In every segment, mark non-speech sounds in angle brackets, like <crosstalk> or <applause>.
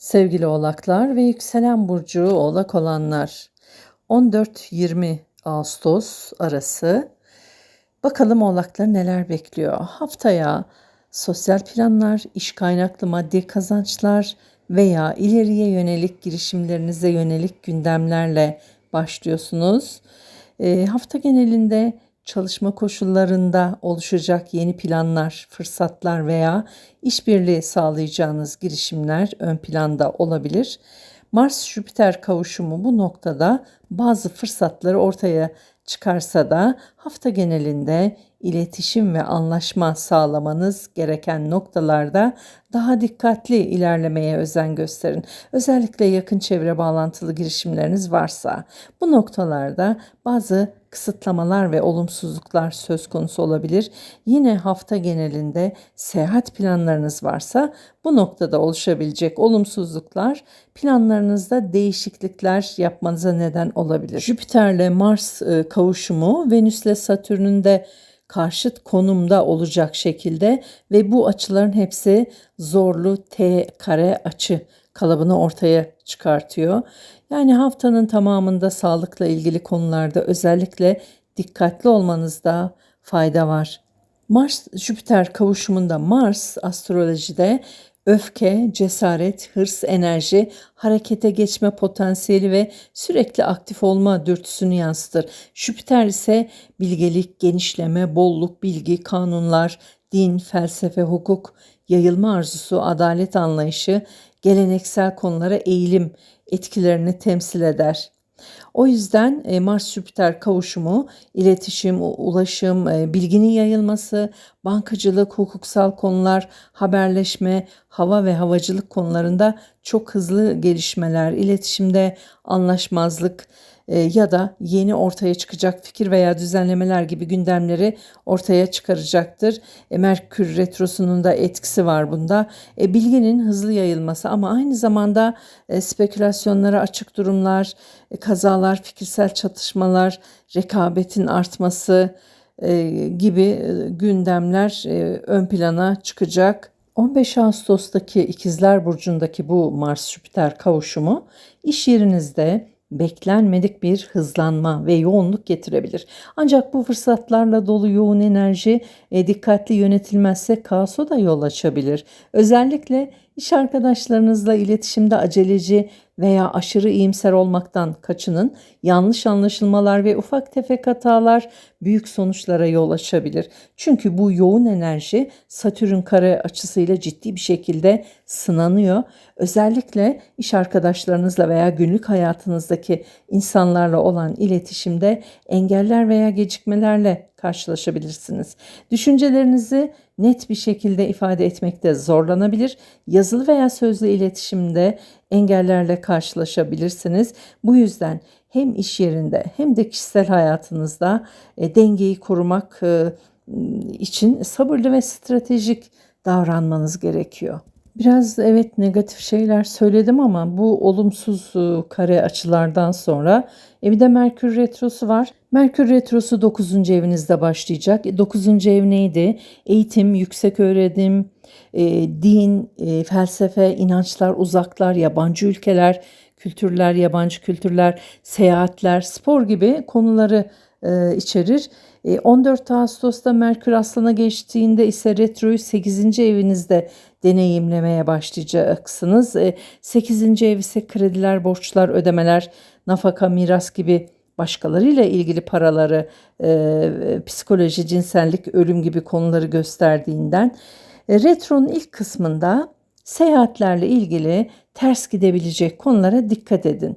Sevgili oğlaklar ve yükselen burcu oğlak olanlar 14-20 Ağustos arası bakalım oğlakları neler bekliyor. Haftaya sosyal planlar, iş kaynaklı maddi kazançlar veya ileriye yönelik girişimlerinize yönelik gündemlerle başlıyorsunuz. E, hafta genelinde çalışma koşullarında oluşacak yeni planlar, fırsatlar veya işbirliği sağlayacağınız girişimler ön planda olabilir. Mars-Jüpiter kavuşumu bu noktada bazı fırsatları ortaya çıkarsa da hafta genelinde iletişim ve anlaşma sağlamanız gereken noktalarda daha dikkatli ilerlemeye özen gösterin. Özellikle yakın çevre bağlantılı girişimleriniz varsa bu noktalarda bazı kısıtlamalar ve olumsuzluklar söz konusu olabilir. Yine hafta genelinde seyahat planlarınız varsa bu noktada oluşabilecek olumsuzluklar planlarınızda değişiklikler yapmanıza neden olabilir. Jüpiter'le Mars e, kavuşumu Venüs'le Satürn'ün de karşıt konumda olacak şekilde ve bu açıların hepsi zorlu T kare açı kalıbını ortaya çıkartıyor. Yani haftanın tamamında sağlıkla ilgili konularda özellikle dikkatli olmanızda fayda var. Mars Jüpiter kavuşumunda Mars astrolojide öfke, cesaret, hırs, enerji, harekete geçme potansiyeli ve sürekli aktif olma dürtüsünü yansıtır. Jüpiter ise bilgelik, genişleme, bolluk, bilgi, kanunlar, din, felsefe, hukuk, yayılma arzusu, adalet anlayışı, geleneksel konulara eğilim etkilerini temsil eder. O yüzden e, Mars-Jüpiter kavuşumu, iletişim, ulaşım, e, bilginin yayılması, bankacılık, hukuksal konular, haberleşme, hava ve havacılık konularında çok hızlı gelişmeler, iletişimde anlaşmazlık, ya da yeni ortaya çıkacak fikir veya düzenlemeler gibi gündemleri ortaya çıkaracaktır. E, Merkür Retrosu'nun da etkisi var bunda. E, bilginin hızlı yayılması ama aynı zamanda e, spekülasyonlara açık durumlar, e, kazalar, fikirsel çatışmalar, rekabetin artması e, gibi e, gündemler e, ön plana çıkacak. 15 Ağustos'taki İkizler Burcu'ndaki bu Mars-Jüpiter kavuşumu iş yerinizde beklenmedik bir hızlanma ve yoğunluk getirebilir. Ancak bu fırsatlarla dolu yoğun enerji e, dikkatli yönetilmezse kaosa da yol açabilir. Özellikle iş arkadaşlarınızla iletişimde aceleci veya aşırı iyimser olmaktan kaçının. Yanlış anlaşılmalar ve ufak tefek hatalar büyük sonuçlara yol açabilir. Çünkü bu yoğun enerji Satürn kare açısıyla ciddi bir şekilde sınanıyor. Özellikle iş arkadaşlarınızla veya günlük hayatınızdaki insanlarla olan iletişimde engeller veya gecikmelerle karşılaşabilirsiniz. Düşüncelerinizi net bir şekilde ifade etmekte zorlanabilir. Yazılı veya sözlü iletişimde engellerle karşılaşabilirsiniz. Bu yüzden hem iş yerinde hem de kişisel hayatınızda e, dengeyi korumak e, için sabırlı ve stratejik davranmanız gerekiyor. Biraz evet negatif şeyler söyledim ama bu olumsuz e, kare açılardan sonra e bir de Merkür Retrosu var. Merkür Retrosu 9. evinizde başlayacak. 9. ev neydi? Eğitim, yüksek öğrenim, e, din, e, felsefe, inançlar, uzaklar, yabancı ülkeler, kültürler, yabancı kültürler, seyahatler, spor gibi konuları e, içerir. 14 Ağustos'ta Merkür Aslan'a geçtiğinde ise retroyu 8. evinizde deneyimlemeye başlayacaksınız. 8. ev ise krediler, borçlar, ödemeler, nafaka, miras gibi başkalarıyla ilgili paraları, e, psikoloji, cinsellik, ölüm gibi konuları gösterdiğinden e, retronun ilk kısmında seyahatlerle ilgili ters gidebilecek konulara dikkat edin.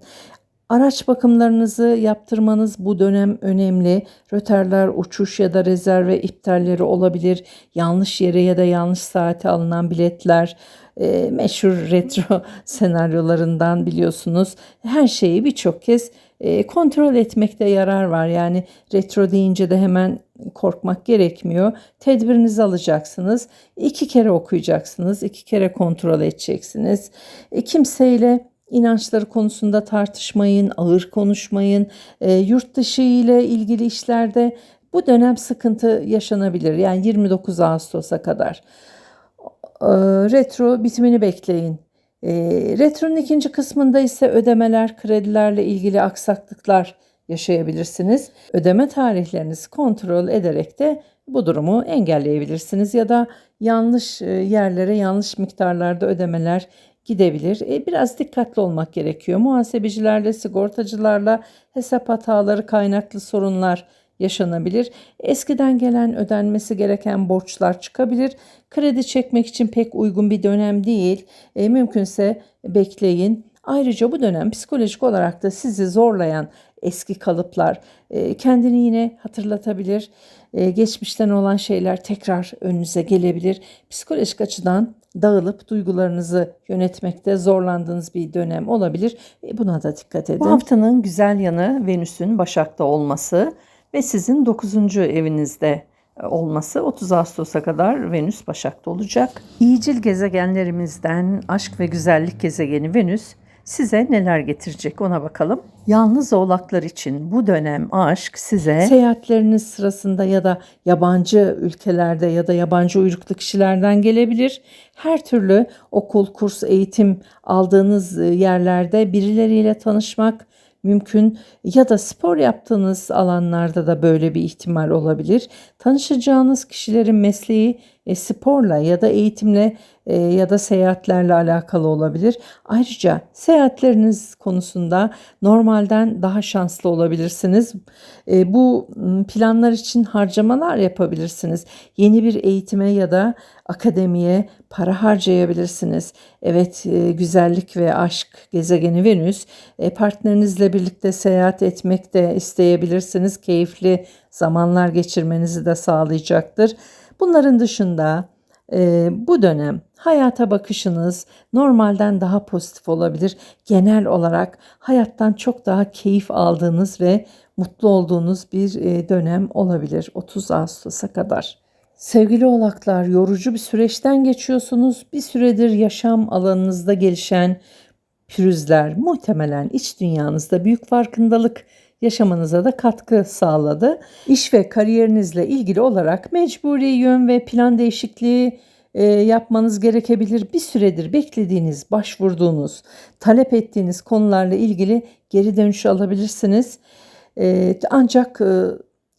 Araç bakımlarınızı yaptırmanız bu dönem önemli. Röterler, uçuş ya da rezerve iptalleri olabilir. Yanlış yere ya da yanlış saate alınan biletler, e, meşhur retro <laughs> senaryolarından biliyorsunuz. Her şeyi birçok kez e, kontrol etmekte yarar var. Yani retro deyince de hemen korkmak gerekmiyor. Tedbirinizi alacaksınız. iki kere okuyacaksınız. iki kere kontrol edeceksiniz. E, kimseyle inançları konusunda tartışmayın, ağır konuşmayın. E, yurt dışı ile ilgili işlerde bu dönem sıkıntı yaşanabilir. Yani 29 Ağustos'a kadar. E, retro bitimini bekleyin. E, retronun ikinci kısmında ise ödemeler, kredilerle ilgili aksaklıklar yaşayabilirsiniz. Ödeme tarihlerinizi kontrol ederek de bu durumu engelleyebilirsiniz ya da yanlış e, yerlere yanlış miktarlarda ödemeler gidebilir. E, biraz dikkatli olmak gerekiyor. Muhasebecilerle, sigortacılarla hesap hataları kaynaklı sorunlar yaşanabilir. Eskiden gelen ödenmesi gereken borçlar çıkabilir. Kredi çekmek için pek uygun bir dönem değil. E, mümkünse bekleyin. Ayrıca bu dönem psikolojik olarak da sizi zorlayan eski kalıplar e, kendini yine hatırlatabilir. E, geçmişten olan şeyler tekrar önünüze gelebilir. Psikolojik açıdan dağılıp duygularınızı yönetmekte zorlandığınız bir dönem olabilir. E, buna da dikkat edin. Bu haftanın güzel yanı Venüs'ün Başak'ta olması ve sizin 9. evinizde olması 30 Ağustos'a kadar Venüs Başak'ta olacak. İyicil gezegenlerimizden aşk ve güzellik gezegeni Venüs size neler getirecek ona bakalım. Yalnız oğlaklar için bu dönem aşk size seyahatleriniz sırasında ya da yabancı ülkelerde ya da yabancı uyruklu kişilerden gelebilir. Her türlü okul, kurs, eğitim aldığınız yerlerde birileriyle tanışmak, mümkün ya da spor yaptığınız alanlarda da böyle bir ihtimal olabilir. Tanışacağınız kişilerin mesleği e, sporla ya da eğitimle e, ya da seyahatlerle alakalı olabilir. Ayrıca seyahatleriniz konusunda normalden daha şanslı olabilirsiniz. E, bu planlar için harcamalar yapabilirsiniz. Yeni bir eğitime ya da akademiye para harcayabilirsiniz. Evet, e, güzellik ve aşk gezegeni Venüs e, partnerinizle birlikte seyahat etmek de isteyebilirsiniz. Keyifli zamanlar geçirmenizi de sağlayacaktır. Bunların dışında e, bu dönem hayata bakışınız normalden daha pozitif olabilir. Genel olarak hayattan çok daha keyif aldığınız ve mutlu olduğunuz bir e, dönem olabilir 30 Ağustos'a kadar. Sevgili oğlaklar yorucu bir süreçten geçiyorsunuz. Bir süredir yaşam alanınızda gelişen pürüzler muhtemelen iç dünyanızda büyük farkındalık yaşamanıza da katkı sağladı. İş ve kariyerinizle ilgili olarak mecburi yön ve plan değişikliği e, yapmanız gerekebilir. Bir süredir beklediğiniz, başvurduğunuz, talep ettiğiniz konularla ilgili geri dönüş alabilirsiniz. E, ancak e,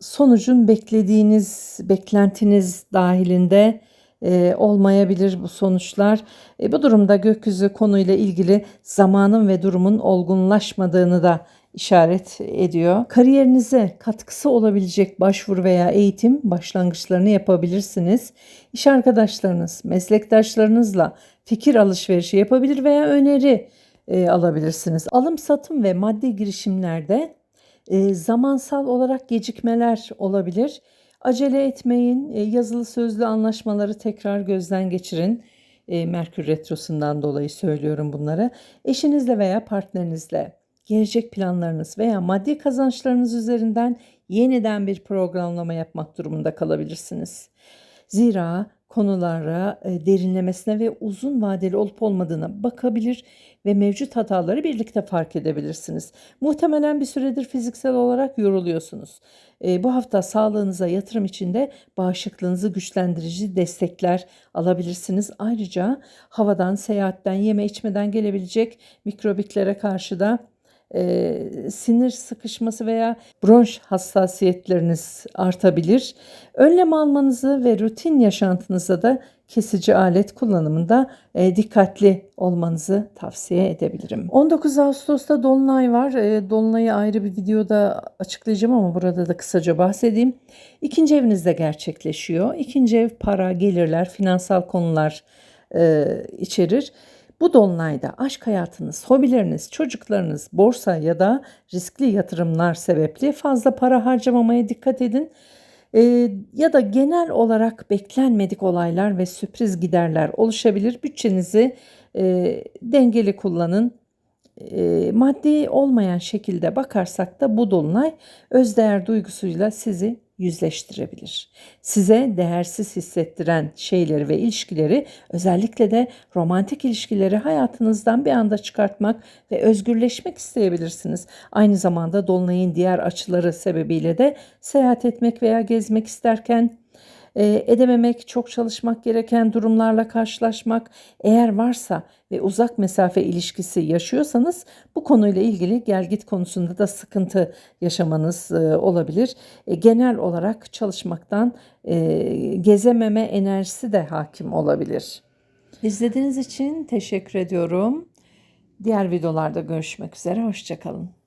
sonucun beklediğiniz, beklentiniz dahilinde e, olmayabilir bu sonuçlar. E, bu durumda gökyüzü konuyla ilgili zamanın ve durumun olgunlaşmadığını da işaret ediyor. Kariyerinize katkısı olabilecek başvuru veya eğitim başlangıçlarını yapabilirsiniz. İş arkadaşlarınız, meslektaşlarınızla fikir alışverişi yapabilir veya öneri e, alabilirsiniz. Alım satım ve maddi girişimlerde e, zamansal olarak gecikmeler olabilir. Acele etmeyin. E, yazılı sözlü anlaşmaları tekrar gözden geçirin. E, Merkür Retrosu'ndan dolayı söylüyorum bunları. Eşinizle veya partnerinizle gelecek planlarınız veya maddi kazançlarınız üzerinden yeniden bir programlama yapmak durumunda kalabilirsiniz. Zira konulara e, derinlemesine ve uzun vadeli olup olmadığına bakabilir ve mevcut hataları birlikte fark edebilirsiniz. Muhtemelen bir süredir fiziksel olarak yoruluyorsunuz. E, bu hafta sağlığınıza yatırım içinde bağışıklığınızı güçlendirici destekler alabilirsiniz. Ayrıca havadan, seyahatten, yeme içmeden gelebilecek mikrobiklere karşı da e, sinir sıkışması veya bronş hassasiyetleriniz artabilir. Önlem almanızı ve rutin yaşantınızda da kesici alet kullanımında e, dikkatli olmanızı tavsiye edebilirim. 19 Ağustos'ta Dolunay var. E, Dolunay'ı ayrı bir videoda açıklayacağım ama burada da kısaca bahsedeyim. İkinci evinizde gerçekleşiyor. İkinci ev para, gelirler, finansal konular e, içerir. Bu dolunayda aşk hayatınız, hobileriniz, çocuklarınız, borsa ya da riskli yatırımlar sebeple fazla para harcamamaya dikkat edin. Ee, ya da genel olarak beklenmedik olaylar ve sürpriz giderler oluşabilir. Bütçenizi e, dengeli kullanın. E, maddi olmayan şekilde bakarsak da bu dolunay özdeğer duygusuyla sizi yüzleştirebilir. Size değersiz hissettiren şeyleri ve ilişkileri özellikle de romantik ilişkileri hayatınızdan bir anda çıkartmak ve özgürleşmek isteyebilirsiniz. Aynı zamanda dolunayın diğer açıları sebebiyle de seyahat etmek veya gezmek isterken e, edememek, çok çalışmak gereken durumlarla karşılaşmak eğer varsa ve uzak mesafe ilişkisi yaşıyorsanız bu konuyla ilgili gelgit konusunda da sıkıntı yaşamanız e, olabilir. E, genel olarak çalışmaktan e, gezememe enerjisi de hakim olabilir. İzlediğiniz için teşekkür ediyorum. Diğer videolarda görüşmek üzere. Hoşçakalın.